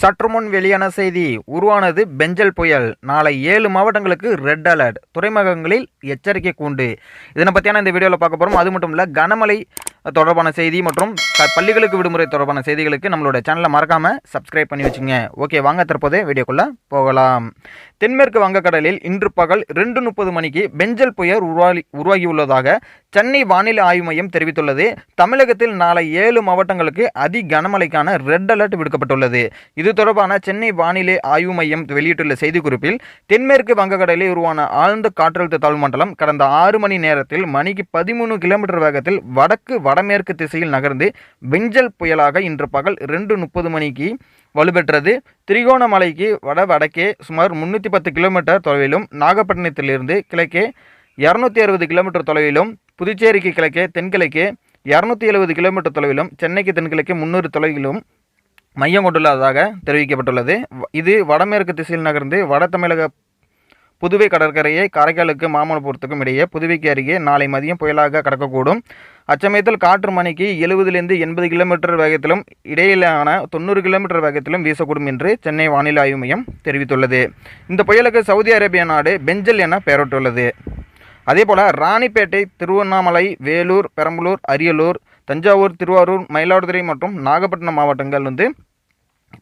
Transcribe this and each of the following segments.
சற்று முன் வெளியான செய்தி உருவானது பெஞ்சல் புயல். நாளை ஏழு மாவட்டங்களுக்கு ரெட் அலர்ட் துறைமுகங்களில் எச்சரிக்கை கூண்டு. இதனை பற்றியான இந்த வீடியோவில் பார்க்க போகிறோம் அது மட்டும் இல்லை கனமழை தொடர்பான செய்தி மற்றும் பள்ளிகளுக்கு விடுமுறை தொடர்பான செய்திகளுக்கு நம்மளோட சேனலை மறக்காமல் சப்ஸ்கிரைப் பண்ணி வச்சுங்க ஓகே வாங்க தற்போது வீடியோக்குள்ளே போகலாம். தென்மேற்கு வங்கக்கடலில் இன்று பகல் ரெண்டு முப்பது மணிக்கு பெஞ்சல் புயல் உருவாகி உருவாகியுள்ளதாக சென்னை வானிலை ஆய்வு மையம் தெரிவித்துள்ளது. தமிழகத்தில் நாளை ஏழு மாவட்டங்களுக்கு அதி கனமழைக்கான ரெட் அலர்ட் விடுக்கப்பட்டுள்ளது. இது தொடர்பான சென்னை வானிலை ஆய்வு மையம் வெளியிட்டுள்ள செய்திக்குறிப்பில் தென்மேற்கு வங்கக்கடலில் உருவான ஆழ்ந்த காற்றழுத்த தாழ்வு மண்டலம் கடந்த ஆறு மணி நேரத்தில் மணிக்கு பதிமூணு கிலோமீட்டர் வேகத்தில் வடக்கு வடமேற்கு திசையில் நகர்ந்து பெஞ்சல் புயலாக இன்று பகல் ரெண்டு முப்பது மணிக்கு வலுப்பெற்றது. திரிகோணமலைக்கு வட வடக்கே சுமார் முன்னூற்றி பத்து கிலோமீட்டர் தொலைவிலும் நாகப்பட்டினத்திலிருந்து கிழக்கே இரநூத்தி அறுபது கிலோமீட்டர் தொலைவிலும் புதுச்சேரிக்கு கிழக்கே தென்கிழக்கே இரநூத்தி எழுபது கிலோமீட்டர் தொலைவிலும் சென்னைக்கு தென்கிழக்கே முந்நூறு தொலைவிலும் மையம் கொண்டுள்ளதாக தெரிவிக்கப்பட்டுள்ளது. இது வடமேற்கு திசையில் நகர்ந்து வட தமிழக புதுவை கடற்கரையை காரைக்காலுக்கு மாமல்லபுரத்துக்கும் இடையே புதுவைக்கு அருகே நாளை மதியம் புயலாக கடக்கக்கூடும். அச்சமயத்தில் காற்று மணிக்கு எழுபதிலிருந்து எண்பது கிலோமீட்டர் வேகத்திலும் இடையிலான தொண்ணூறு கிலோமீட்டர் வேகத்திலும் வீசக்கூடும் என்று சென்னை வானிலை ஆய்வு மையம் தெரிவித்துள்ளது. இந்த புயலுக்கு சவுதி அரேபிய நாடு பெஞ்சல் என பெயரிட்டுள்ளது. அதேபோல் ராணிப்பேட்டை திருவண்ணாமலை வேலூர் பெரம்பலூர் அரியலூர் தஞ்சாவூர் திருவாரூர் மயிலாடுதுறை மற்றும் நாகப்பட்டினம் மாவட்டங்கள் வந்து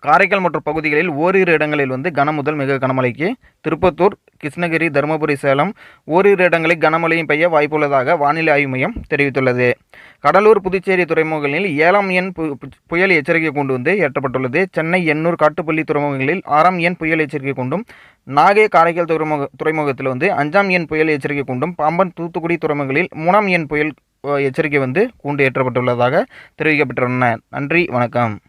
காரைக்கால் மற்றும் பகுதிகளில் ஓரிரு இடங்களில் வந்து கனமுதல் மிக கனமழைக்கு திருப்பத்தூர் கிருஷ்ணகிரி தருமபுரி சேலம் ஓரிரு இடங்களில் கனமழையும் பெய்ய வாய்ப்புள்ளதாக வானிலை ஆய்வு மையம் தெரிவித்துள்ளது. கடலூர் புதுச்சேரி துறைமுகங்களில் ஏழாம் எண் பு- புயல் எச்சரிக்கை கொண்டு வந்து ஏற்றப்பட்டுள்ளது. சென்னை எண்ணூர் காட்டுப்பள்ளி துறைமுகங்களில் ஆறாம் எண் புயல் எச்சரிக்கை கொண்டும் நாகை காரைக்கால் துறைமுக துறைமுகத்தில் வந்து அஞ்சாம் எண் புயல் எச்சரிக்கை கொண்டும் பாம்பன் தூத்துக்குடி துறைமுகங்களில் மூணாம் எண் புயல் எச்சரிக்கை வந்து கூண்டு ஏற்றப்பட்டுள்ளதாக தெரிவிக்கப்பட்டுள்ளன. நன்றி வணக்கம்.